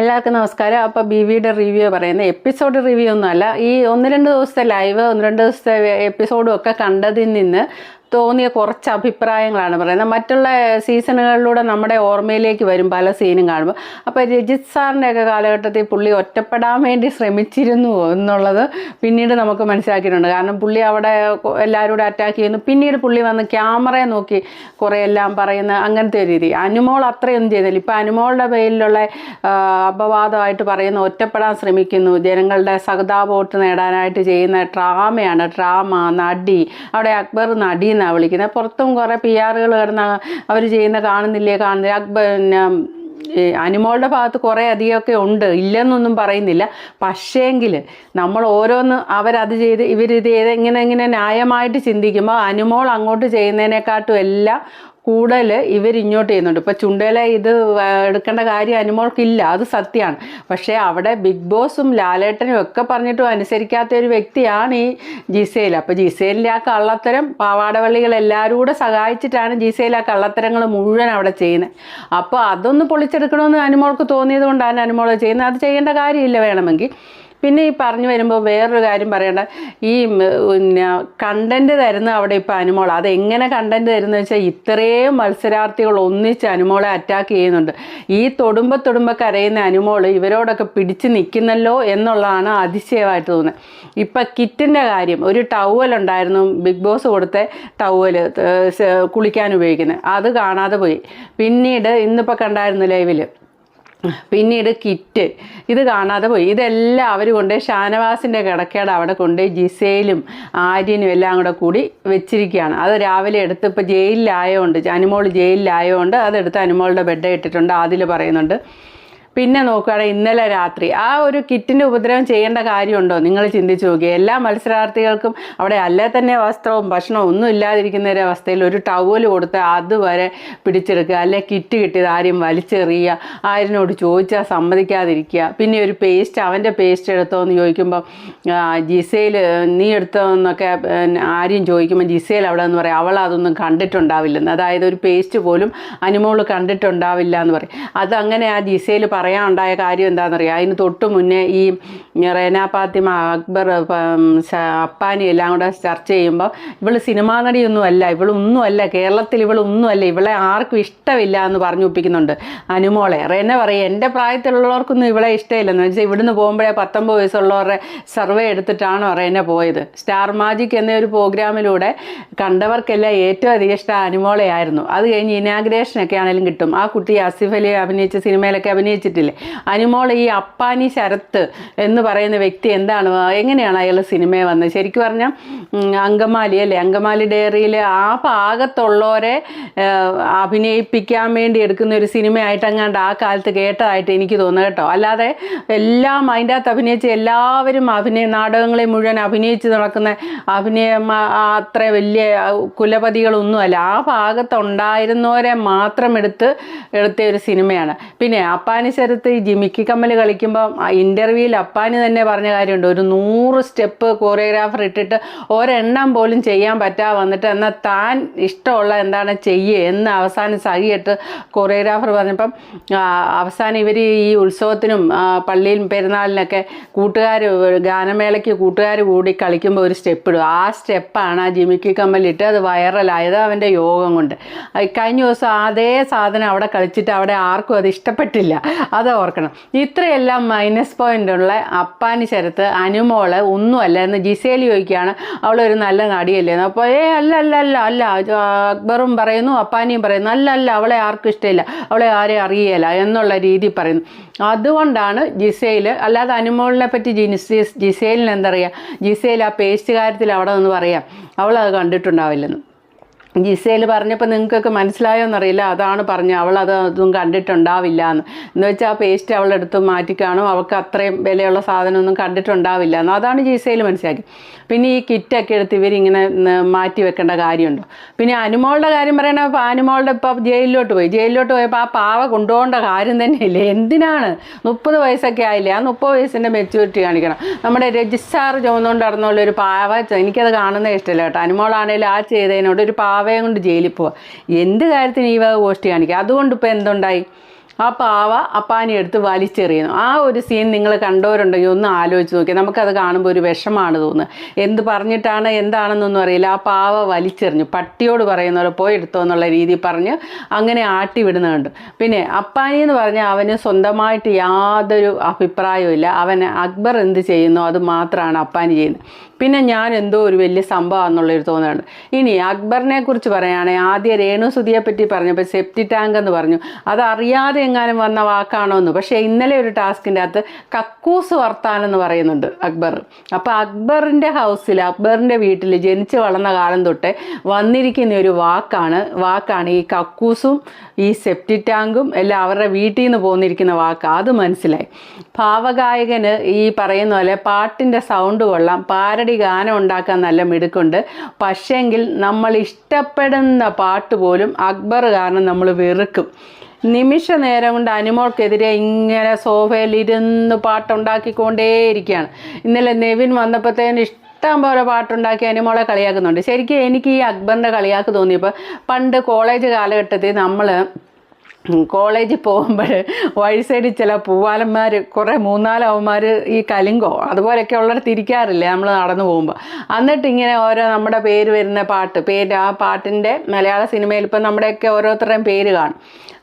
എല്ലാവർക്കും നമസ്കാരം. അപ്പോൾ ബി വിയുടെ റിവ്യൂ പറയുന്നത് എപ്പിസോഡ് റിവ്യൂ ഒന്നുമല്ല. ഈ ഒന്ന് രണ്ട് ദിവസത്തെ ലൈവ് ഒന്ന് രണ്ട് ദിവസത്തെ എപ്പിസോഡും ഒക്കെ കണ്ടതിൽ നിന്ന് തോന്നിയ കുറച്ച് അഭിപ്രായങ്ങളാണ് പറയുന്നത്. മറ്റുള്ള സീസണുകളിലൂടെ നമ്മുടെ ഓർമ്മയിലേക്ക് വരും പല സീനും കാണുമ്പോൾ. അപ്പോൾ രജിത് സാറിന്റെ ഒക്കെ കാലഘട്ടത്തിൽ പുള്ളി ഒറ്റപ്പെടാൻ വേണ്ടി ശ്രമിച്ചിരുന്നു എന്നുള്ളത് പിന്നീട് നമുക്ക് മനസ്സിലാക്കിയിട്ടുണ്ട്. കാരണം പുള്ളി അവിടെ എല്ലാവരോടും എല്ലാവരും അറ്റാക്ക് ചെയ്യുന്നു. പിന്നീട് പുള്ളി വന്ന് ക്യാമറയെ നോക്കി കുറേ എല്ലാം പറയുന്ന അങ്ങനത്തെ ഒരു രീതി. അനുമോൾ അത്രയൊന്നും ചെയ്തില്ല. ഇപ്പോൾ അനുമോളുടെ പേരിലുള്ള അപവാദമായിട്ട് പറയുന്ന ഒറ്റപ്പെടാൻ ശ്രമിക്കുന്നു. ജനങ്ങളുടെ സഹതാ വോട്ട് നേടാനായിട്ട് ചെയ്യുന്ന ഡ്രാമയാണ്. ഡ്രാമ നടി. അവിടെ അക്ബർ നടി എന്നാണ് വിളിക്കുന്നത് പുറത്തും കുറേ പി ആറുകൾ കിടന്ന് അവർ ചെയ്യുന്ന കാണുന്നില്ലേ കാണുന്നില്ല? അക്ബർ പിന്നെ അനിമോളുടെ ഭാഗത്ത് കുറേ അധികമൊക്കെ ഉണ്ട്. ഇല്ലെന്നൊന്നും പറയുന്നില്ല. പക്ഷേങ്കിൽ നമ്മൾ ഓരോന്ന് അവരത് ചെയ്ത് ഇവരിത് ചെയ്ത് ഇങ്ങനെ ഇങ്ങനെ ന്യായമായിട്ട് ചിന്തിക്കുമ്പോൾ അനിമോൾ അങ്ങോട്ട് ചെയ്യുന്നതിനെക്കാട്ടും എല്ലാം കൂടുതൽ ഇവർ ഇങ്ങോട്ട് ചെയ്യുന്നുണ്ട്. ഇപ്പോൾ ചുണ്ടേല ഇത് എടുക്കേണ്ട കാര്യം അനുമോൾക്കില്ല. അത് സത്യമാണ് പക്ഷേ അവിടെ ബിഗ് ബോസും ലാലേട്ടനും ഒക്കെ പറഞ്ഞിട്ടും അനുസരിക്കാത്ത ഒരു വ്യക്തിയാണ് ഈ ജിസേൽ അപ്പോൾ ജിസേലിന്റെ ആ കള്ളത്തരം പാവാടവള്ളികൾ എല്ലാവരും കൂടെ സഹായിച്ചിട്ടാണ് ജിസേൽ ആ കള്ളത്തരങ്ങൾ മുഴുവൻ അവിടെ ചെയ്യുന്നത് അപ്പോൾ അതൊന്ന് പൊളിച്ചെടുക്കണമെന്ന് അനുമോൾക്ക് തോന്നിയത് കൊണ്ടാണ് അനുമോൾ ചെയ്യുന്നത് അത് ചെയ്യേണ്ട കാര്യമില്ല വേണമെങ്കിൽ. പിന്നെ ഈ പറഞ്ഞു വരുമ്പോൾ വേറൊരു കാര്യം പറയേണ്ട. ഈ പിന്നെ കണ്ടന്റ് തരുന്ന അവിടെ ഇപ്പോൾ അനുമോൾ അത് എങ്ങനെ കണ്ടന്റ് തരുന്നത് വെച്ചാൽ ഇത്രയും മത്സരാർത്ഥികൾ ഒന്നിച്ച് അനുമോളെ അറ്റാക്ക് ചെയ്യുന്നുണ്ട്. ഈ തൊടുമ്പ തൊടുമ്പ കരയുന്ന അനുമോൾ ഇവരോടൊക്കെ പിടിച്ച് നിൽക്കുന്നല്ലോ എന്നുള്ളതാണ് അതിശയമായിട്ട് തോന്നുന്നത്. ഇപ്പം കിറ്റിന്റെ കാര്യം ഒരു ടവൽ ഉണ്ടായിരുന്നു ബിഗ് ബോസ് കൊടുത്ത ടവൽ കുളിക്കാൻ ഉപയോഗിക്കുന്നത് അത് കാണാതെ പോയി. പിന്നീട് ഇന്നിപ്പോൾ കണ്ടായിരുന്നു ലൈവിൽ പിന്നീട് കിറ്റ്. ഇത് കാണാതെ പോയി. ഇതെല്ലാം അവർ കൊണ്ട് ഷാനവാസിന്റെ കിടക്കേട് അവിടെ കൊണ്ട് ജിസയിലും ആര്യനും എല്ലാം കൂടെ കൂടി വെച്ചിരിക്കുകയാണ്. അത് രാവിലെ എടുത്ത് ഇപ്പോൾ ജയിലിലായതുകൊണ്ട് അനുമോൾ ജയിലിലായതുകൊണ്ട് അതെടുത്ത് അനുമോളുടെ ബെഡ് ഇട്ടിട്ടുണ്ട്. അതിൽ പറയുന്നുണ്ട് പിന്നെ നോക്കുകയാണെങ്കിൽ ഇന്നലെ രാത്രി. ആ ഒരു കിറ്റിന്റെ ഉപദ്രവം ചെയ്യേണ്ട കാര്യമുണ്ടോ? നിങ്ങൾ ചിന്തിച്ചു നോക്കി എല്ലാ മത്സരാർത്ഥികൾക്കും അവിടെ അല്ലേ തന്നെ വസ്ത്രവും ഭക്ഷണവും ഒന്നും ഇല്ലാതിരിക്കുന്ന ഒരു അവസ്ഥയിൽ ഒരു ടവൽ കൊടുത്ത് അതുവരെ പിടിച്ചെടുക്കുക. അല്ലെ കിറ്റ് കിട്ടിയത് ആരും വലിച്ചെറിയുക ആരിനോട് ചോദിച്ചാൽ സമ്മതിക്കാതിരിക്കുക. പിന്നെ ഒരു പേസ്റ്റ് അവന്റെ പേസ്റ്റ് എടുത്തോ എന്ന് ചോദിക്കുമ്പോൾ ജിസയിൽ നീ എടുത്തോ എന്നൊക്കെ പിന്നെ ചോദിക്കുമ്പോൾ ജിസയിൽ അവിടെ എന്ന് പറയും അവൾ അതൊന്നും കണ്ടിട്ടുണ്ടാവില്ലെന്ന്. അതായത് ഒരു പേസ്റ്റ് പോലും അനുമോൾ കണ്ടിട്ടുണ്ടാവില്ല എന്ന് പറയും. അതങ്ങനെ ആ ജിസയിൽ പറയാനുണ്ടായ കാര്യം എന്താണെന്നറിയാം? അതിന് തൊട്ട് മുന്നേ ഈ റേന അക്ബർ അപ്പാനി എല്ലാം കൂടെ ചർച്ച ചെയ്യുമ്പോൾ ഇവൾ സിനിമാ നടിയൊന്നുമല്ല അല്ല ഇവളൊന്നും അല്ല കേരളത്തിൽ ഇവളൊന്നും അല്ല ഇവളെ ആർക്കും ഇഷ്ടമില്ല എന്ന് പറഞ്ഞു ഒപ്പിക്കുന്നുണ്ട് അനുമോളെ. റേന പറയും എന്റെ പ്രായത്തിലുള്ളവർക്കൊന്നും ഇവളെ ഇഷ്ടമില്ലെന്ന് വെച്ചാൽ ഇവിടുന്ന് പോകുമ്പോഴേ പത്തൊമ്പത് വയസ്സുള്ളവരുടെ സർവേ എടുത്തിട്ടാണ് റേന പോയത്. സ്റ്റാർ മാജിക് എന്നൊരു പ്രോഗ്രാമിലൂടെ കണ്ടവർക്കെല്ലാം ഏറ്റവും അധികം ഇഷ്ടം അനുമോളെ ആയിരുന്നു അത് കഴിഞ്ഞ് ഇനാഗ്രേഷനൊക്കെ ആണെങ്കിലും കിട്ടും. ആ കുട്ടി ആസിഫ് അലി അഭിനയിച്ച സിനിമയിലൊക്കെ അഭിനയിച്ചിട്ടില്ലേ അനുമോൾ ഈ അപ്പാനി ശരത്ത് എന്ന് പറയുന്ന വ്യക്തി എന്താണ്? എങ്ങനെയാണ് അയാൾ സിനിമയിൽ വന്നത്? ശരിക്കും പറഞ്ഞാൽ അങ്കമാലി അല്ലേ? അങ്കമാലി ഡയറിയിൽ ആ ഭാഗത്തുള്ളവരെ അഭിനയിപ്പിക്കാൻ വേണ്ടി എടുക്കുന്ന ഒരു സിനിമയായിട്ട് അങ്ങാണ്ട് ആ കാലത്ത് കേട്ടതായിട്ട് എനിക്ക് തോന്നുന്നു കേട്ടോ. അല്ലാതെ എല്ലാം അതിന്റെ അകത്ത് അഭിനയിച്ച് എല്ലാവരും അഭിനയ നാടകങ്ങളെ മുഴുവൻ അഭിനയിച്ച് നടക്കുന്ന അഭിനയം അത്ര വലിയ കുലപതികളൊന്നുമല്ല ആ ഭാഗത്തുണ്ടായിരുന്നവരെ മാത്രം എടുത്ത് എടുത്ത ഒരു സിനിമയാണ്. പിന്നെ അപ്പാനി ഈ ജിമിക്കി കമ്മൽ കളിക്കുമ്പോൾ ഇന്റർവ്യൂവിൽ അപ്പാനി തന്നെ പറഞ്ഞ കാര്യമുണ്ട്. ഒരു നൂറ് സ്റ്റെപ്പ് കോറിയോഗ്രാഫർ ഇട്ടിട്ട് ഒരെണ്ണം പോലും ചെയ്യാൻ പറ്റാതെ വന്നിട്ട് എന്നാൽ താൻ ഇഷ്ടമുള്ള എന്താണ് ചെയ്യുക എന്ന് അവസാനം സഹിയിട്ട് കൊറിയോഗ്രാഫർ പറഞ്ഞപ്പം അവസാനം ഇവർ ഈ ഉത്സവത്തിനും പള്ളിയിലും പെരുന്നാളിനൊക്കെ കൂട്ടുകാർ ഗാനമേളയ്ക്ക് കൂട്ടുകാർ കൂടി കളിക്കുമ്പോൾ ഒരു സ്റ്റെപ്പ് ഇടും. ആ സ്റ്റെപ്പാണ് ആ ജിമിക്കി കമ്മലിട്ട് അത് വൈറലായത് അവന്റെ യോഗം കൊണ്ട്. കഴിഞ്ഞ ദിവസം അതേ സാധനം അവിടെ കളിച്ചിട്ട് അവിടെ ആർക്കും അത് ഇഷ്ടപ്പെട്ടില്ല. അത് ഓർക്കണം. ഇത്രയെല്ലാം മൈനസ് പോയിന്റ് ഉള്ള അപ്പാനി ശരത്ത് അനുമോൾ ഒന്നുമല്ല എന്ന് ജിസേലി ചോദിക്കുകയാണ്. അവളൊരു നല്ല നടിയല്ലേ അപ്പോൾ ഏ അല്ല അല്ല അല്ല അല്ല. അക്ബറും പറയുന്നു അപ്പാനിയും പറയുന്നു അല്ല അല്ല അവളെ ആർക്കും ഇഷ്ടമില്ല. അവളെ ആരെയും അറിയില്ല എന്നുള്ള രീതി പറയുന്നു. അതുകൊണ്ടാണ് ജിസേൽ അല്ലാതെ അനുമോളിനെ പറ്റി ജിനിസ് ജിസേലിന് എന്താ പറയുക ജിസേൽ ആ പേസ്റ്റ് കാര്യത്തിൽ അവിടെ നിന്ന് പറയാം. അവളത് കണ്ടിട്ടുണ്ടാവില്ലെന്ന്. ജിസേൽ പറഞ്ഞപ്പോൾ നിങ്ങൾക്കൊക്കെ മനസ്സിലായോ എന്നറിയില്ല അതാണ് പറഞ്ഞത്. അവൾ അത് അതും കണ്ടിട്ടുണ്ടാവില്ല എന്ന്. എന്ന് വെച്ചാൽ ആ പേസ്റ്റ് അവളെടുത്ത് മാറ്റിക്കാണും അവൾക്ക് അത്രയും വിലയുള്ള സാധനമൊന്നും കണ്ടിട്ടുണ്ടാവില്ല എന്ന്. അതാണ് ജിസേൽ മനസ്സിലാക്കി. പിന്നെ ഈ കിറ്റൊക്കെ എടുത്ത് ഇവരിങ്ങനെ മാറ്റി വെക്കേണ്ട കാര്യമുണ്ടോ? പിന്നെ അനുമോളുടെ കാര്യം പറയണ അനുമോളുടെ ഇപ്പോൾ ജയിലിലോട്ട് പോയി. ജയിലിലോട്ട് പോയപ്പോൾ ആ പാവ കൊണ്ടുപോകേണ്ട കാര്യം തന്നെയില്ലേ? എന്തിനാണ്? മുപ്പത് വയസ്സൊക്കെ ആയില്ലേ? ആ മുപ്പത് വയസ്സിന്റെ മെച്യൂരിറ്റി കാണിക്കണം. നമ്മുടെ രജിസ്ട്രാർ ചുമന്നുകൊണ്ട് നടന്നുള്ള ഒരു പാവ. എനിക്കത് കാണുന്നേ ഇഷ്ടമില്ല കേട്ടോ. അനുമോളാണേലും ആ ചെയ്തതിനോട് ഒരു പാവയും കൊണ്ട് ജയിലിൽ പോവുക എന്ത് കാര്യത്തിന് ഈ വക ഗോഷ്ടി കാണിക്കുക അതുകൊണ്ട് ഇപ്പോൾ എന്തുണ്ടായി? ആ പാവ അപ്പാനി എടുത്ത് വലിച്ചെറിയുന്നു. ആ ഒരു സീൻ നിങ്ങൾ കണ്ടവരുണ്ടെങ്കിൽ ഒന്ന് ആലോചിച്ച് നോക്കി. നമുക്കത് കാണുമ്പോൾ ഒരു വിഷമാണ് തോന്നുന്നത്. എന്ത് പറഞ്ഞിട്ടാണ് എന്താണെന്നൊന്നും അറിയില്ല. ആ പാവ വലിച്ചെറിഞ്ഞു. പട്ടിയോട് പറയുന്ന പോലെ പോയി എടുത്തോ എന്നുള്ള രീതി പറഞ്ഞ് അങ്ങനെ ആട്ടി വിടുന്നുണ്ട് പിന്നെ അപ്പാനി എന്ന് പറഞ്ഞാൽ അവന് സ്വന്തമായിട്ട് യാതൊരു അഭിപ്രായവും ഇല്ല. അക്ബർ എന്ത് ചെയ്യുന്നോ അത് മാത്രമാണ് അപ്പാനി ചെയ്യുന്നത്. പിന്നെ ഞാൻ എന്തോ ഒരു വലിയ സംഭവം എന്നുള്ളൊരു തോന്നുന്നുണ്ട് ഇനി അക്ബറിനെ കുറിച്ച് പറയുകയാണെങ്കിൽ രേണു രേണുസുതിയെ പറ്റി പറഞ്ഞപ്പോൾ സെപ്റ്റി ടാങ്ക് എന്ന് പറഞ്ഞു. അത് അറിയാതെ എങ്ങാനും വന്ന വാക്കാണോ എന്ന്. പക്ഷേ ഇന്നലെ ഒരു ടാസ്കിന്റെ അകത്ത് കക്കൂസ് വർത്താൻ എന്ന് പറയുന്നുണ്ട് അക്ബർ. അപ്പോൾ അക്ബറിന്റെ ഹൗസിൽ അക്ബറിന്റെ വീട്ടിൽ ജനിച്ചു വളർന്ന കാലം തൊട്ടേ വന്നിരിക്കുന്ന ഒരു വാക്കാണ് വാക്കാണ് ഈ കക്കൂസും ഈ സെപ്റ്റി ടാങ്കും എല്ലാം അവരുടെ വീട്ടിൽ നിന്ന് പോന്നിരിക്കുന്ന വാക്ക്. അത് മനസ്സിലായി. ഭാവഗായകന് ഈ പറയുന്ന പോലെ പാട്ടിന്റെ സൗണ്ട് കൊള്ളാം പാരടി ഗാനം ഉണ്ടാക്കാൻ നല്ല മിടുക്കുണ്ട്. പക്ഷേങ്കിൽ നമ്മൾ ഇഷ്ടപ്പെടുന്ന പാട്ട് പോലും അക്ബർ കാരണം നമ്മൾ വെറുക്കും. നിമിഷ നേരം കൊണ്ട് അനുമോൾക്കെതിരെ ഇങ്ങനെ സോഫയിലിരുന്ന് പാട്ടുണ്ടാക്കിക്കൊണ്ടേയിരിക്കുകയാണ്. ഇന്നലെ നെവിൻ വന്നപ്പോഴത്തേന് ഇഷ്ടം പോലെ പാട്ടുണ്ടാക്കി അനുമോളെ കളിയാക്കുന്നുണ്ട്. ശരിക്കും എനിക്ക് ഈ അക്ബറിന്റെ കളിയാക്ക് തോന്നിയപ്പോൾ പണ്ട് കോളേജ് കാലഘട്ടത്തിൽ നമ്മൾ കോളേജിൽ പോകുമ്പോൾ വഴി സൈഡിൽ ചില പൂവാലന്മാർ കുറേ മൂന്നാലവന്മാർ ഈ കലിങ്കോ അതുപോലെയൊക്കെ ഉള്ളവർ തിരിക്കാറില്ല നമ്മൾ നടന്നു പോകുമ്പോൾ എന്നിട്ട് ഇങ്ങനെ ഓരോ നമ്മുടെ പേര് വരുന്ന പാട്ട് പേര് ആ പാട്ടിന്റെ മലയാള സിനിമയിൽ ഇപ്പം നമ്മുടെയൊക്കെ ഓരോരുത്തരുടെയും പേര് കാണും.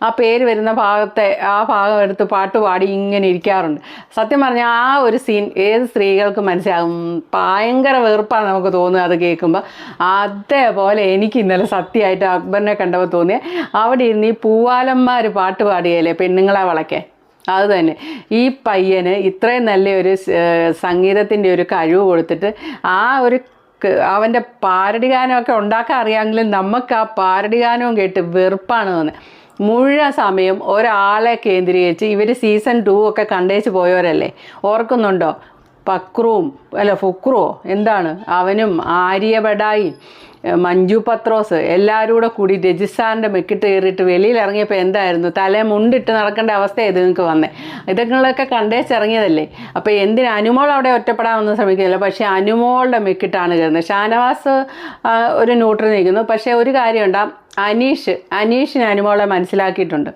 ആ പേര് വരുന്ന ഭാഗത്തെ ആ ഭാഗം എടുത്ത് പാട്ട് പാടി ഇങ്ങനെ ഇരിക്കാറുണ്ട്. സത്യം പറഞ്ഞാൽ ആ ഒരു സീൻ ഏത് സ്ത്രീകൾക്കും മനസ്സിലാകും ഭയങ്കര വെറുപ്പാണ് നമുക്ക് തോന്നുക അത് കേൾക്കുമ്പോൾ അതേപോലെ എനിക്ക് ഇന്നലെ സത്യമായിട്ട് അക്ബറിനെ കണ്ടപ്പോൾ തോന്നിയ. അവിടെ ഇരുന്ന് ഈ പൂവാലന്മാർ പാട്ട് പാടിയല്ലേ പെണ്ണുങ്ങളെ വളയ്ക്കാൻ അത് തന്നെ. ഈ പയ്യന് ഇത്രയും നല്ലൊരു സംഗീതത്തിന്റെ ഒരു കഴിവ് കൊടുത്തിട്ട് ആ ഒരു അവന്റെ പാരടി ഗാനമൊക്കെ ഉണ്ടാക്കാൻ അറിയാമെങ്കിലും നമുക്ക് ആ പാരടി ഗാനവും കേട്ട് വെറുപ്പാണ് തോന്നുന്നത് മുഴുവൻ സമയം ഒരാളെ കേന്ദ്രീകരിച്ച് ഇവർ സീസൺ ടു ഒക്കെ കണ്ടേച്ച് പോയവരല്ലേ? ഓർക്കുന്നുണ്ടോ? പക്രുവും അല്ല ഫുക്രുവോ? എന്താണ്? അവനും ആര്യബഡായും ഏ, മഞ്ജു പത്രോസ് എല്ലാവരും കൂടെ കൂടി രജിസ്ഥാനിന്റെ മെക്കിട്ട് കയറിയിട്ട് വെളിയിൽ ഇറങ്ങിയപ്പോൾ എന്തായിരുന്നു? തലേ മുണ്ടിട്ട് നടക്കേണ്ട അവസ്ഥ ഇത് നിങ്ങൾക്ക് വന്നേ? ഇതൊക്കെ കണ്ടേച്ചിറങ്ങിയതല്ലേ? അപ്പോൾ എന്തിന് അനുമോൾ അവിടെ ഒറ്റപ്പെടാമെന്ന് ശ്രമിക്കുന്നില്ല. പക്ഷേ അനുമോളുടെ മെക്കിട്ടാണ് കയറുന്നത്. ഷാനവാസ് ഒരു ന്യൂട്രൽ നിൽക്കുന്നു. പക്ഷേ ഒരു കാര്യമുണ്ട്. അനീഷ് അനീഷിന് അനുമോളെ മനസ്സിലാക്കിയിട്ടുണ്ട്.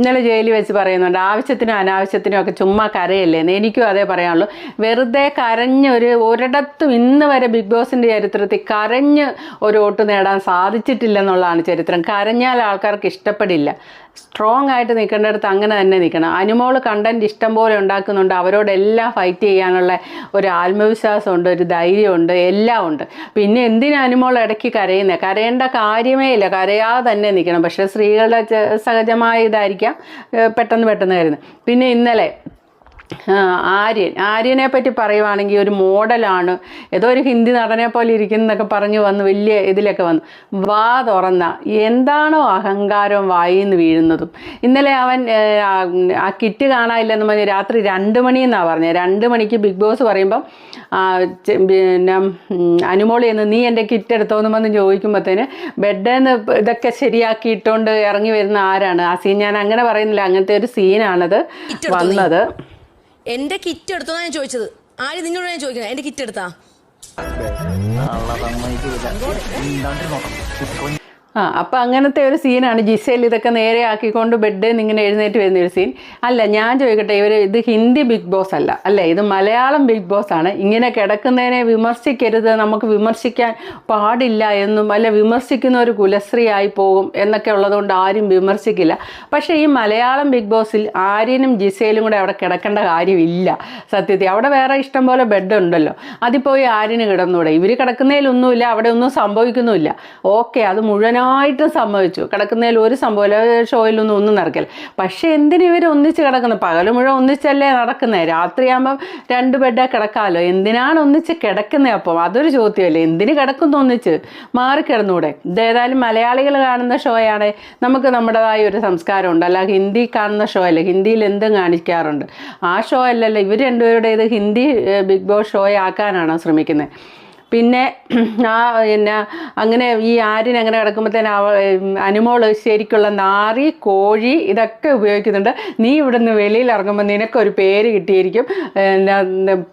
ഇന്നലെ ജയിലിൽ വെച്ച് പറയുന്നുണ്ട് ആവശ്യത്തിനും അനാവശ്യത്തിനും ഒക്കെ ചുമ്മാ കരയല്ലേ? എന്ന് എനിക്കും അതേ പറയാനുള്ളൂ. വെറുതെ കരഞ്ഞ് ഒരു ഒരിടത്തും ഇന്ന് വരെ ബിഗ് ബോസിന്റെ ചരിത്രത്തിൽ കരഞ്ഞ് ഒരു വോട്ട് നേടാൻ സാധിച്ചിട്ടില്ലെന്നുള്ളതാണ് ചരിത്രം. കരഞ്ഞാൽ ആൾക്കാർക്ക് ഇഷ്ടപ്പെടില്ല. സ്ട്രോങ് ആയിട്ട് നിൽക്കേണ്ടടുത്ത് അങ്ങനെ തന്നെ നിൽക്കണം. അനുമോൾ കണ്ടന്റ് ഇഷ്ടം പോലെ ഉണ്ടാക്കുന്നുണ്ട്. അവരോടെല്ലാം ഫൈറ്റ് ചെയ്യാനുള്ള ഒരു ആത്മവിശ്വാസമുണ്ട് ഒരു ധൈര്യമുണ്ട് എല്ലാം ഉണ്ട്. പിന്നെ എന്തിനാ അനുമോൾ ഇടയ്ക്ക് കരയുന്നത് കരയേണ്ട കാര്യമേ ഇല്ല. കരയാതെ തന്നെ നിൽക്കണം. പക്ഷേ സ്ത്രീകളുടെ സഹജമായ ഇതായിരിക്കാം. ഏഹ് പെട്ടെന്ന് പെട്ടെന്ന് കരുതുന്നത് പിന്നെ ഇന്നലെ ആര്യൻ. ആര്യനെ പറ്റി പറയുവാണെങ്കിൽ ഒരു മോഡലാണ്. ഏതോ ഒരു ഹിന്ദി നടനെ പോലെ ഇരിക്കുന്നതൊക്കെ പറഞ്ഞു വന്ന് വലിയ ഇതിലൊക്കെ വന്നു. വാ തുറന്ന. എന്താണോ അഹങ്കാരം വായിന്ന് വീഴുന്നതും. ഇന്നലെ അവൻ ആ, കിറ്റ് കാണാനില്ലെന്ന് പറഞ്ഞ് രാത്രി രണ്ട് മണിയെന്നാണ് പറഞ്ഞത് രണ്ട് മണിക്ക് ബിഗ് ബോസ് പറയുമ്പം പിന്നെ അനുമോളി എന്ന് നീ എന്റെ കിറ്റ് എടുത്തോന്ന് വന്ന് ചോദിക്കുമ്പോഴത്തേന് ബെഡെന്ന് ഇതൊക്കെ ശരിയാക്കിയിട്ടുകൊണ്ട് ഇറങ്ങി വരുന്ന ആരാണ്? ആ സീൻ ഞാൻ അങ്ങനെ പറയുന്നില്ല. അങ്ങനത്തെ ഒരു സീനാണത് വന്നത്. എന്റെ കിറ്റ് എടുത്തോന്നാ ഞാൻ ചോദിച്ചത്. ആര് നിന്നോട് ഞാൻ ചോദിക്കുന്നത് എന്റെ കിറ്റ് എടുത്താ? ആ അപ്പം അങ്ങനത്തെ ഒരു സീനാണ് ജിസേൽ ഇതൊക്കെ നേരെ ആക്കിക്കൊണ്ട് ബെഡ് നിന്ന് ഇങ്ങനെ എഴുന്നേറ്റ് വരുന്ന ഒരു സീൻ അല്ല ഞാൻ ചോദിക്കട്ടെ ഇവർ ഇത് ഹിന്ദി ബിഗ് ബോസ് അല്ല. അല്ലേ ഇത് മലയാളം ബിഗ് ബോസ് ആണ്. ഇങ്ങനെ കിടക്കുന്നതിനെ വിമർശിക്കരുത് നമുക്ക് വിമർശിക്കാൻ പാടില്ല എന്നും അല്ല വിമർശിക്കുന്ന ഒരു കുലശ്രീയായി പോകും എന്നൊക്കെ ഉള്ളതുകൊണ്ട് ആരും വിമർശിക്കില്ല. പക്ഷേ ഈ മലയാളം ബിഗ് ബോസിൽ ആര്യനും ജിസേലും കൂടെ അവിടെ കിടക്കേണ്ട കാര്യമില്ല. സത്യത്തിൽ അവിടെ വേറെ ഇഷ്ടം പോലെ ബെഡ് ഉണ്ടല്ലോ. അതിൽ പോയി ആര്യന് കിടന്നൂടെ. ഇവർ കിടക്കുന്നതിലൊന്നുമില്ല അവിടെ ഒന്നും സംഭവിക്കുന്നുമില്ല. ഓക്കെ അത് മുഴുവനായിട്ടും സംഭവിച്ചു. കിടക്കുന്നതിൽ ഒരു സംഭവമില്ല ഷോയിലൊന്നും ഒന്നും നടക്കില്ല. പക്ഷേ എന്തിനു ഇവർ ഒന്നിച്ച് കിടക്കുന്നത് പകൽ മുഴുവൻ ഒന്നിച്ചല്ലേ നടക്കുന്നത് രാത്രിയാകുമ്പം രണ്ട് ബെഡേ കിടക്കാമല്ലോ എന്തിനാണ് ഒന്നിച്ച് കിടക്കുന്നത് അപ്പം? അതൊരു ചോദ്യമല്ലേ. എന്തിന് കിടക്കുന്നു ഒന്നിച്ച്? മാറിക്കിടന്നൂടെ. ഇതേതായാലും മലയാളികൾ കാണുന്ന ഷോയാണ്. നമുക്ക് നമ്മുടേതായ ഒരു സംസ്കാരമുണ്ട്. അല്ല ഹിന്ദി കാണുന്ന ഷോ അല്ല? ഹിന്ദിയിൽ എന്തും കാണിക്കാറുണ്ട്. ആ ഷോ അല്ലല്ലോ. ഇവർ രണ്ടുപേരുടെ ഇത് ഹിന്ദി ബിഗ് ബോസ് ഷോ ആക്കാനാണോ ശ്രമിക്കുന്നത് പിന്നെ ആ പിന്നെ അങ്ങനെ ഈ ആര്യൻ അങ്ങനെ കിടക്കുമ്പോഴത്തേന് അവ അനുമോൾ ശരിക്കുള്ള നാറി കോഴി ഇതൊക്കെ ഉപയോഗിക്കുന്നുണ്ട്. നീ ഇവിടുന്ന് വെളിയിൽ ഇറങ്ങുമ്പോൾ നിനക്കൊരു പേര് കിട്ടിയിരിക്കും.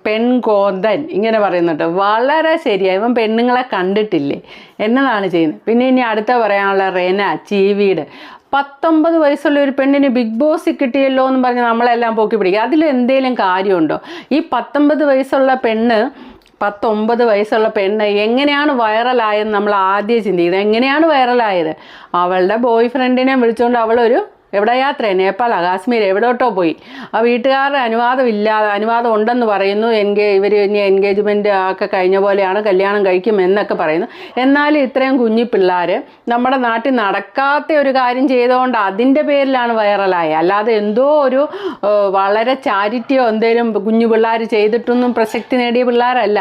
പെൺകോന്തൻ ഇങ്ങനെ പറയുന്നുണ്ട്. വളരെ ശരിയായി ഇവൻ പെണ്ണുങ്ങളെ കണ്ടിട്ടില്ലേ? എന്നതാണ് ചെയ്യുന്നത്. പിന്നെ ഇനി അടുത്ത പറയാനുള്ള റെന ചീവീട്. പത്തൊമ്പത് വയസ്സുള്ള ഒരു പെണ്ണിന് ബിഗ് ബോസ് കിട്ടിയല്ലോ എന്ന് പറഞ്ഞ് നമ്മളെല്ലാം പോക്കി പിടിക്കുക അതിൽ എന്തെങ്കിലും കാര്യമുണ്ടോ? ഈ പത്തൊമ്പത് വയസ്സുള്ള പെണ്ണ് പത്തൊമ്പത് വയസ്സുള്ള പെണ്ണ് എങ്ങനെയാണ് വൈറലായെന്ന് നമ്മൾ ആദ്യം ചിന്തിക്കുന്നത്. എങ്ങനെയാണ് വൈറലായത്? അവളുടെ ബോയ് ഫ്രണ്ടിനെ വിളിച്ചുകൊണ്ട് അവളൊരു എവിടെ യാത്ര നേപ്പാളാ കാശ്മീർ എവിടോട്ടോ പോയി. ആ വീട്ടുകാരുടെ അനുവാദം ഇല്ലാതെ അനുവാദം ഉണ്ടെന്ന് പറയുന്നു. എൻഗേ ഇവർ ഇനി എൻഗേജ്മെന്റ് ഒക്കെ കഴിഞ്ഞ പോലെയാണ് കല്യാണം കഴിക്കും എന്നൊക്കെ പറയുന്നു. എന്നാലും ഇത്രയും കുഞ്ഞു പിള്ളേർ നമ്മുടെ നാട്ടിൽ നടക്കാത്ത ഒരു കാര്യം ചെയ്തുകൊണ്ട് അതിന്റെ പേരിലാണ് വൈറലായത് അല്ലാതെ എന്തോ ഒരു വളരെ ചാരിറ്റിയോ എന്തേലും കുഞ്ഞു പിള്ളേർ ചെയ്തിട്ടൊന്നും പ്രസക്തി നേടിയ പിള്ളേരല്ല.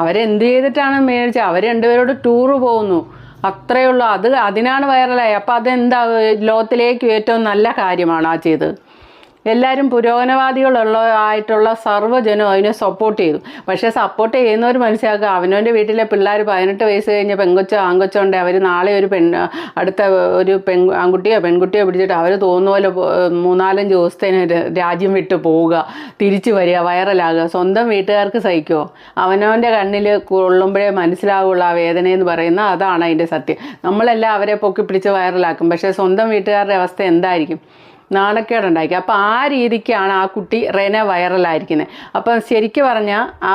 അവരെന്ത് ചെയ്തിട്ടാണ് മേടിച്ചത്? അവർ രണ്ടുപേരോട് ടൂറ് പോകുന്നു. അത്രയേ അത് അതിനാണ് വൈറലായി അപ്പം അതെന്താ ലോകത്തിലേക്ക് ഏറ്റവും നല്ല കാര്യമാണ് ആ ചെയ്തത്? എല്ലാവരും പുരോഗമനവാദികളുള്ള ആയിട്ടുള്ള സർവജനം അതിനെ സപ്പോർട്ട് ചെയ്തു. പക്ഷേ സപ്പോർട്ട് ചെയ്യുന്നവർ മനസ്സിലാക്കുക അവനവന്റെ വീട്ടിലെ പിള്ളേർ പതിനെട്ട് വയസ്സ് കഴിഞ്ഞ പെങ്കൊച്ചോ ആങ്കൊച്ചോ ഉണ്ട് അവർ നാളെ ഒരു പെൺ അടുത്ത ഒരു പെൺ ആൺകുട്ടിയോ പെൺകുട്ടിയോ പിടിച്ചിട്ട് അവർ തോന്നുന്ന പോലെ മൂന്നാലഞ്ച് ദിവസത്തേന് രാജ്യം വിട്ടു പോവുക തിരിച്ചു വരിക വൈറലാകുക. സ്വന്തം വീട്ടുകാർക്ക് സഹിക്കുമോ അവനവന്റെ കണ്ണിൽ കൊള്ളുമ്പോഴേ മനസ്സിലാവുള്ള ആ വേദന എന്ന് പറയുന്ന അതാണ് അതിന്റെ സത്യം. നമ്മളെല്ലാം അവരെ പൊക്കി പിടിച്ച് വൈറലാക്കും. പക്ഷേ സ്വന്തം വീട്ടുകാരുടെ അവസ്ഥ എന്തായിരിക്കും? നാണക്കേടുണ്ടായിരിക്കും. അപ്പോൾ ആ രീതിക്കാണ് ആ കുട്ടി റെന വൈറലായിരിക്കുന്നത്. അപ്പം ശരിക്കും പറഞ്ഞാൽ ആ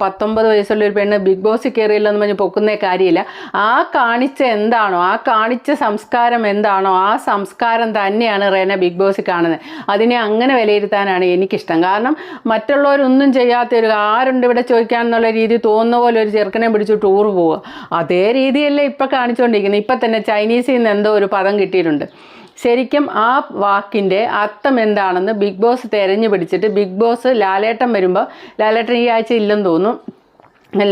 പത്തൊമ്പത് വയസ്സുള്ള ഒരു പെണ്ണ് ബിഗ് ബോസ് കയറിയില്ലെന്ന് പറഞ്ഞ് പൊക്കുന്ന കാര്യമില്ല. ആ കാണിച്ച എന്താണോ ആ കാണിച്ച സംസ്കാരം എന്താണോ ആ സംസ്കാരം തന്നെയാണ് റെന ബിഗ് ബോസ് കാണുന്നത്. അതിനെ അങ്ങനെ വിലയിരുത്താനാണ് എനിക്കിഷ്ടം. കാരണം മറ്റുള്ളവരൊന്നും ചെയ്യാത്ത ഒരു ആരുണ്ട് ഇവിടെ ചോദിക്കാൻ എന്നുള്ള രീതി തോന്നുന്ന പോലെ ഒരു ചെറുക്കനെ പിടിച്ച് ടൂർ പോവുക. അതേ രീതിയല്ലേ ഇപ്പം കാണിച്ചുകൊണ്ടിരിക്കുന്നത് ഇപ്പം തന്നെ ചൈനീസിൽ നിന്ന് എന്തോ ഒരു പദം കിട്ടിയിട്ടുണ്ട്. ശരിക്കും ആ വാക്കിന്റെ അർത്ഥം എന്താണെന്ന് ബിഗ് ബോസ് തെരഞ്ഞു പിടിച്ചിട്ട് ബിഗ് ബോസ് ലാലേട്ടൻ വരുമ്പോൾ ലാലേട്ടൻ ഈ ആഴ്ച ഇല്ലെന്ന് തോന്നുന്നു.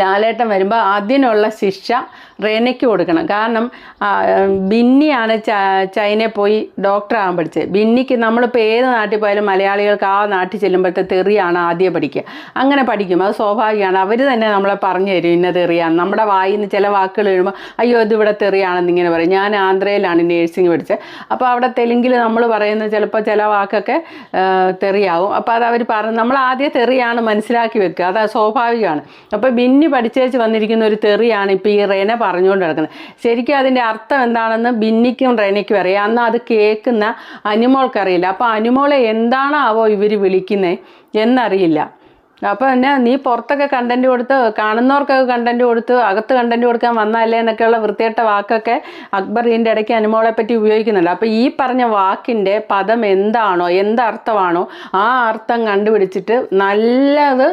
ലാലേട്ടൻ വരുമ്പോൾ അതിനുള്ള ശിക്ഷ റേനയ്ക്ക് കൊടുക്കണം. കാരണം ബിന്നിയാണ് ചൈനയിൽ പോയി ഡോക്ടറാകാൻ പഠിച്ചത്. ബിന്നിക്ക് നമ്മളിപ്പോൾ ഏത് നാട്ടിൽ പോയാലും മലയാളികൾക്ക് ആ നാട്ടിൽ ചെല്ലുമ്പോഴത്തെ തെറിയാണ് ആദ്യം പഠിക്കുക. അങ്ങനെ പഠിക്കും. അത് സ്വാഭാവികമാണ്. അവർ തന്നെ നമ്മളെ പറഞ്ഞു തരും ഇന്ന തെറിയാണ്. നമ്മുടെ വായിൽ നിന്ന് ചില വാക്കുകൾ വരുമ്പോൾ അയ്യോ ഇത് ഇവിടെ തെറിയാണെന്ന് ഇങ്ങനെ പറയും. ഞാൻ ആന്ധ്രയിലാണ് നേഴ്സിംഗ് പഠിച്ചത്. അപ്പോൾ അവിടെ തെലുങ്കിൽ നമ്മൾ പറയുന്ന ചിലപ്പോൾ ചില വാക്കൊക്കെ തെറിയാവും. അപ്പോൾ അത് അവർ പറഞ്ഞ് നമ്മൾ ആദ്യം തെറിയാണ് മനസ്സിലാക്കി വെക്കുക. അത് സ്വാഭാവികമാണ്. അപ്പോൾ പഠിച്ചേച്ച് വന്നിരിക്കുന്ന ഒരു തെറിയാണ് ഇപ്പോൾ ഈ റെന പറഞ്ഞുകൊണ്ട് നടക്കുന്നത്. ശരിക്കും അതിന്റെ അർത്ഥം എന്താണെന്ന് ബിന്നിക്കും റെനയ്ക്കും അറിയാം. അന്ന് അത് കേൾക്കുന്ന അനുമോൾക്കറിയില്ല. അപ്പോൾ അനുമോളെ എന്താണാവോ ഇവർ വിളിക്കുന്നത് എന്നറിയില്ല. അപ്പോൾ പിന്നെ നീ പുറത്തൊക്കെ കണ്ടന്റ് കൊടുത്ത് കാണുന്നവർക്കൊക്കെ കണ്ടന്റ് കൊടുത്ത് അകത്ത് കണ്ടന്റ് കൊടുക്കാൻ വന്നല്ലേ എന്നൊക്കെയുള്ള വൃത്തികെട്ട വാക്കൊക്കെ അക്ബർ ഇതിന്റെ ഇടയ്ക്ക് അനുമോളെ പറ്റി ഉപയോഗിക്കുന്നുണ്ട്. അപ്പോൾ ഈ പറഞ്ഞ വാക്കിന്റെ പദം എന്താണോ എന്തർത്ഥമാണോ ആ അർത്ഥം കണ്ടുപിടിച്ചിട്ട് നല്ലത്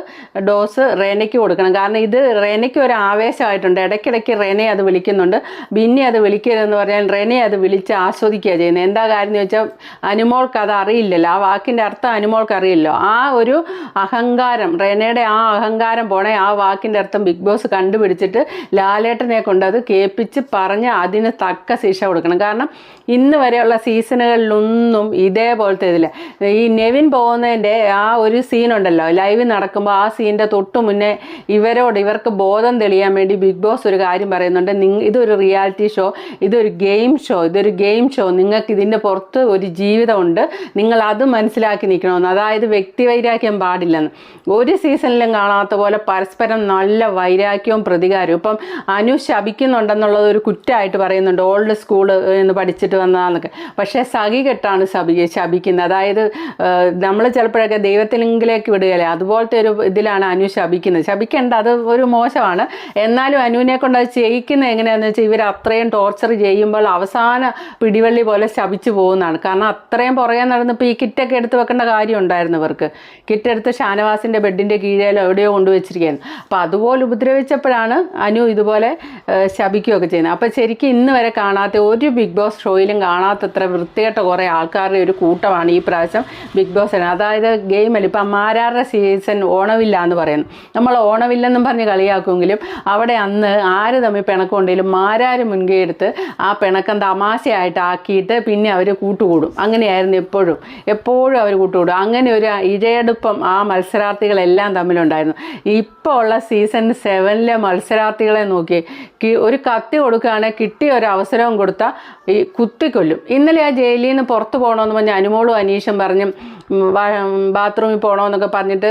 ഡോസ് റേനയ്ക്ക് കൊടുക്കണം. കാരണം ഇത് റേനയ്ക്ക് ഒരു ആവേശമായിട്ടുണ്ട്. ഇടയ്ക്കിടയ്ക്ക് റെനെ അത് വിളിക്കുന്നുണ്ട്. ബിന്നി അത് വിളിക്കരുതെന്ന് പറഞ്ഞാൽ റെനെ അത് വിളിച്ച് ആസ്വദിക്കുക ചെയ്യുന്നത്. എന്താ കാര്യം എന്ന് വെച്ചാൽ അനുമോൾക്ക് അത് അറിയില്ലല്ലോ. ആ വാക്കിന്റെ അർത്ഥം അനുമോൾക്ക് അറിയില്ലോ ആ ഒരു അഹങ്കാരം റെനയുടെ ആ അഹങ്കാരം പോണേ ആ വാക്കിന്റെ അർത്ഥം ബിഗ് ബോസ് കണ്ടുപിടിച്ചിട്ട് ലാലേട്ടനെ കൊണ്ട് അത് കേൾപ്പിച്ച് പറഞ്ഞ് അതിന് തക്ക ശിക്ഷ കൊടുക്കണം. കാരണം ഇന്ന് വരെയുള്ള സീസണുകളിലൊന്നും ഇതേപോലത്തെ ഇതില്ല. ഈ നെവിൻ പോകുന്നതിന്റെ ആ ഒരു സീനുണ്ടല്ലോ ലൈവ് നടക്കുമ്പോൾ ആ സീന്റെ തൊട്ട് മുന്നേ ഇവരോട് ഇവർക്ക് ബോധം തെളിയാൻ വേണ്ടി ബിഗ് ബോസ് ഒരു കാര്യം പറയുന്നുണ്ട്. നിങ്ങ ഇതൊരു റിയാലിറ്റി ഷോ ഇതൊരു ഗെയിം ഷോ ഇതൊരു ഗെയിം ഷോ നിങ്ങൾക്ക് ഇതിന്റെ പുറത്ത് ഒരു ജീവിതമുണ്ട്. നിങ്ങൾ അത് മനസ്സിലാക്കി നിൽക്കണമെന്ന്. അതായത് വ്യക്തിവൈരാഗ്യം പാടില്ലെന്ന്. ഒരു സീസണിലും കാണാത്ത പോലെ പരസ്പരം നല്ല വൈരാഗ്യവും പ്രതികാരവും. ഇപ്പം അനു ശപിക്കുന്നുണ്ടെന്നുള്ളത് ഒരു കുറ്റമായിട്ട് പറയുന്നുണ്ട്. ഓൾഡ് സ്കൂൾ എന്ന് പഠിച്ചിട്ട് വന്നതാന്നൊക്കെ. പക്ഷേ സഖി കെട്ടാണ് ശപി ശപിക്കുന്നത്. അതായത് നമ്മൾ ചിലപ്പോഴൊക്കെ ദൈവത്തിലെങ്കിലേക്ക് വിടുകയല്ലേ? അതുപോലത്തെ ഒരു ഇതിലാണ് അനു ശപിക്കുന്നത്. ശപിക്കേണ്ട അത് ഒരു മോശമാണ്. എന്നാലും അനുവിനെ കൊണ്ട് അത് ചെയ്യിക്കുന്നത് എങ്ങനെയാണെന്ന് വെച്ചാൽ ഇവർ അത്രയും ടോർച്ചർ ചെയ്യുമ്പോൾ അവസാന പിടിവള്ളി പോലെ ശപിച്ചു പോകുന്നതാണ്. കാരണം അത്രയും പുറകെ നടന്നിപ്പോൾ ഈ കിറ്റൊക്കെ എടുത്ത് വെക്കേണ്ട കാര്യം ഉണ്ടായിരുന്നു ഇവർക്ക്. കിറ്റ് എടുത്ത് ഷാനവാസിന്റെ ബെഡിന്റെ കീഴേലോ എവിടെയോ കൊണ്ടുവച്ചിരിക്കുകയായിരുന്നു. അപ്പോൾ അതുപോലെ ഉപദ്രവിച്ചപ്പോഴാണ് അനു ഇതുപോലെ ശപിക്കുകയൊക്കെ ചെയ്യുന്നത്. അപ്പോൾ ശരിക്കും ഇന്ന് വരെ കാണാത്ത ഒരു ബിഗ് ബോസ് ഷോയിലും കാണാത്തത്ര വൃത്തികെട്ട കുറേ ആൾക്കാരുടെ ഒരു കൂട്ടമാണ് ഈ പ്രാവശ്യം ബിഗ് ബോസിന് അതായത് ഗെയിമിൽ ഇപ്പം മാരാറുടെ സീസൺ ഓണവില്ല എന്ന് പറയുന്നു. നമ്മൾ ഓണവില്ലെന്നും പറഞ്ഞ് കളിയാക്കുമെങ്കിലും അവിടെ അന്ന് ആര് തമ്മിൽ പിണക്കമുണ്ടെങ്കിലും മാരാര് മുൻകൈ എടുത്ത് ആ പിണക്കം തമാശയായിട്ട് ആക്കിയിട്ട് പിന്നെ അവർ കൂട്ടുകൂടും. അങ്ങനെയായിരുന്നു എപ്പോഴും. എപ്പോഴും അവർ കൂട്ടുകൂടും. അങ്ങനെ ഒരു ഇഴയടുപ്പം ആ മത്സരാർത്ഥികളെല്ലാം തമ്മിലുണ്ടായിരുന്നു. ഇപ്പോൾ ഉള്ള സീസൺ സെവനിലെ മത്സരാർത്ഥികളെ നോക്കി ഒരു കത്തി കൊടുക്കുകയാണെങ്കിൽ കിട്ടിയ ഒരു അവസരവും കൊടുത്താൽ ഈ കുത്തിക്കൊല്ലും. ഇന്നലെ ആ ജയിലിൽ നിന്ന് പുറത്ത് പോകണമെന്ന് പറഞ്ഞ് അനുമോളും അനീഷും പറഞ്ഞും ബാത്റൂമിൽ പോകണമെന്നൊക്കെ പറഞ്ഞിട്ട്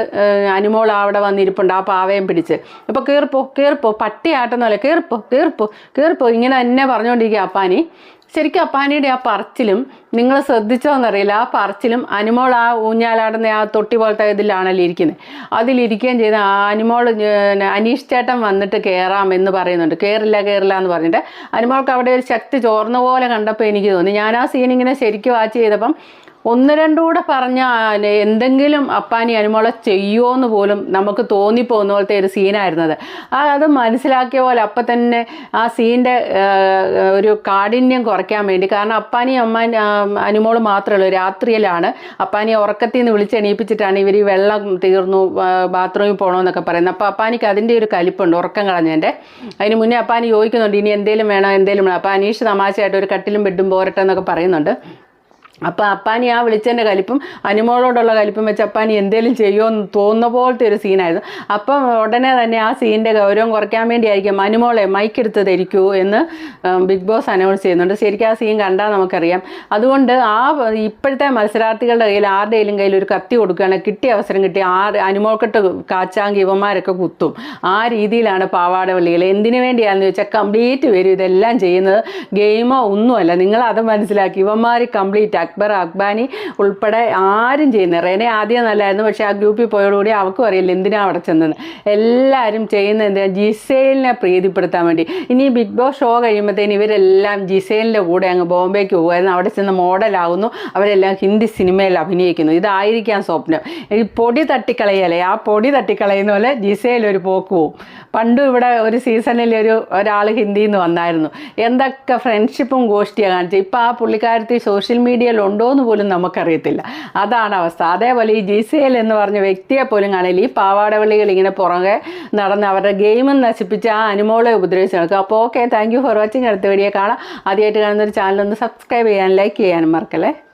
അനുമോൾ അവിടെ വന്നിരിപ്പുണ്ട് ആ പാവയും പിടിച്ച്. അപ്പോൾ കീർപ്പോ കീർപ്പോ പട്ടിയാട്ടെന്നല്ല കീർപ്പോ കീർപ്പോ കീർപ്പോ ഇങ്ങനെ തന്നെ പറഞ്ഞുകൊണ്ടിരിക്കുക അപ്പാനി. ശരിക്കും അപ്പാനിയുടെ ആ പറച്ചിലും നിങ്ങൾ ശ്രദ്ധിച്ചോന്നറിയില്ല ആ പറച്ചിലും അനിമോൾ ആ ഊഞ്ഞാലാടുന്ന ആ തൊട്ടി പോലത്തെ ഇതിലാണല്ലോ ഇരിക്കുന്നത്. അതിലിരിക്കുകയും ചെയ്ത ആ അനിമോൾ അനീഷ് ചേട്ടൻ വന്നിട്ട് കയറാം എന്ന് പറയുന്നുണ്ട്. കയറില്ല കയറില്ല എന്ന് പറഞ്ഞിട്ട്. അനിമോൾക്ക് അവിടെ ഒരു ശക്തി ചോർന്ന പോലെ കണ്ടപ്പോൾ എനിക്ക് തോന്നി. ഞാൻ ആ സീൻ ഇങ്ങനെ ശരിക്കും വാച്ച് ചെയ്തപ്പം ഒന്ന് രണ്ടുകൂടെ പറഞ്ഞ എന്തെങ്കിലും അപ്പാനി അനുമോളെ ചെയ്യുമോന്ന് പോലും നമുക്ക് തോന്നിപ്പോകുന്ന പോലത്തെ ഒരു സീനായിരുന്നത്. അത് മനസ്സിലാക്കിയ പോലെ അപ്പം തന്നെ ആ സീന്റെ ഒരു കാഠിന്യം കുറയ്ക്കാൻ വേണ്ടി കാരണം അപ്പാനി അമ്മാനി അനുമോൾ മാത്രമേ രാത്രിയിലാണ്. അപ്പാനി ഉറക്കത്തിൽ നിന്ന് വിളിച്ചെണീപ്പിച്ചിട്ടാണ് ഇവർ ഈ വെള്ളം തീർന്നു ബാത്റൂമിൽ പോകണമെന്നൊക്കെ പറയുന്നത്. അപ്പോൾ അപ്പാനിക്ക് അതിന്റെ ഒരു കലിപ്പുണ്ട് ഉറക്കം കളഞ്ഞതിന്റെ. അതിന് മുന്നേ അപ്പാനി ചോദിക്കുന്നുണ്ട് ഇനി എന്തേലും വേണോ എന്തേലും വേണോ? അപ്പോൾ അനീഷ് തമാശയായിട്ട് ഒരു കട്ടിലും ബെഡും പോരട്ടെ എന്നൊക്കെ പറയുന്നുണ്ട്. അപ്പം അപ്പാനി ആ വിളിച്ചതിന്റെ കലിപ്പും അനുമോളോടുള്ള കലിപ്പും വെച്ച് അപ്പാനി എന്തേലും ചെയ്യുമോ എന്ന് തോന്നുന്ന പോലത്തെ ഒരു സീനായിരുന്നു അപ്പം ഉടനെ തന്നെ ആ സീനിന്റെ ഗൗരവം കുറയ്ക്കാൻ വേണ്ടിയായിരിക്കും അനുമോളെ മൈക്കെടുത്ത് ധരിക്കൂ എന്ന് ബിഗ് ബോസ് അനൗൺസ് ചെയ്യുന്നുണ്ട്. ശരിക്കും ആ സീൻ കണ്ടാൽ നമുക്കറിയാം. അതുകൊണ്ട് ആ ഇപ്പോഴത്തെ മത്സരാർത്ഥികളുടെ കയ്യിൽ ആരുടെയും കയ്യിൽ ഒരു കത്തി കൊടുക്കുകയാണെങ്കിൽ കിട്ടിയ അവസരം കിട്ടി ആ അനുമോൾക്കിട്ട് കാച്ചാങ്കി ഇവന്മാരൊക്കെ കുത്തും. ആ രീതിയിലാണ് പാവാട വള്ളികൾ. എന്തിനു വേണ്ടിയാണെന്ന് ചോദിച്ചാൽ കംപ്ലീറ്റ് വരും. ഇതെല്ലാം ചെയ്യുന്നത് ഗെയിമോ ഒന്നുമല്ല. നിങ്ങൾ അത് മനസ്സിലാക്കി ഇവന്മാർ കംപ്ലീറ്റ് അക്ബർ അക്ബാനി ഉൾപ്പെടെ ആരും ചെയ്യുന്നത് റേനെ ആദ്യം നല്ലായിരുന്നു പക്ഷേ ആ ഗ്രൂപ്പിൽ പോയതോടുകൂടി അവർക്കും അറിയില്ല എന്തിനാണ് അവിടെ ചെന്നത്. എല്ലാവരും ചെയ്യുന്നത് എന്തിനാ? ജിസേലിനെ പ്രീതിപ്പെടുത്താൻ വേണ്ടി. ഇനി ബിഗ് ബോസ് ഷോ കഴിയുമ്പോഴത്തേന് ഇവരെല്ലാം ജിസേലിന്റെ കൂടെ അങ്ങ് ബോംബെക്ക് പോകുമായിരുന്നു. അവിടെ ചെന്ന് മോഡലാകുന്നു അവരെല്ലാം ഹിന്ദി സിനിമയിൽ അഭിനയിക്കുന്നു. ഇതായിരിക്കാം സ്വപ്നം. ഈ പൊടി തട്ടിക്കളയല്ലേ? ആ പൊടി തട്ടിക്കളയുന്ന പോലെ ജിസയിൽ ഒരു പോക്ക് പോവും. പണ്ടും ഇവിടെ ഒരു സീസണിൽ ഒരു ഒരാൾ ഹിന്ദിയിൽ നിന്ന് വന്നായിരുന്നു. എന്തൊക്കെ ഫ്രണ്ട്ഷിപ്പും ഗോഷ്ടിയാണ് കാണിച്ചത്. ഇപ്പോൾ ആ പുള്ളിക്കാരത്തി സോഷ്യൽ മീഡിയയിൽ ഉണ്ടോ എന്ന് പോലും നമുക്കറിയത്തില്ല. അതാണ് അവസ്ഥ. അതേപോലെ ഈ ജി സി എൽ എന്ന് പറഞ്ഞ വ്യക്തിയെ പോലും കാണില്ല. ഈ പാവാടവള്ളികൾ ഇങ്ങനെ പുറകെ നടന്ന് അവരുടെ ഗെയിമും നശിപ്പിച്ച് ആ അനുമോളെ ഉപദ്രവിച്ച് നടക്കും. അപ്പോൾ okay thank you for watching അടുത്ത വീഡിയോ കാണാം. ആദ്യമായിട്ട് കാണുന്ന ഒരു ചാനൽ ഒന്ന് സബ്സ്ക്രൈബ് ചെയ്യാൻ ലൈക്ക് ചെയ്യാനും മറക്കല്ലേ?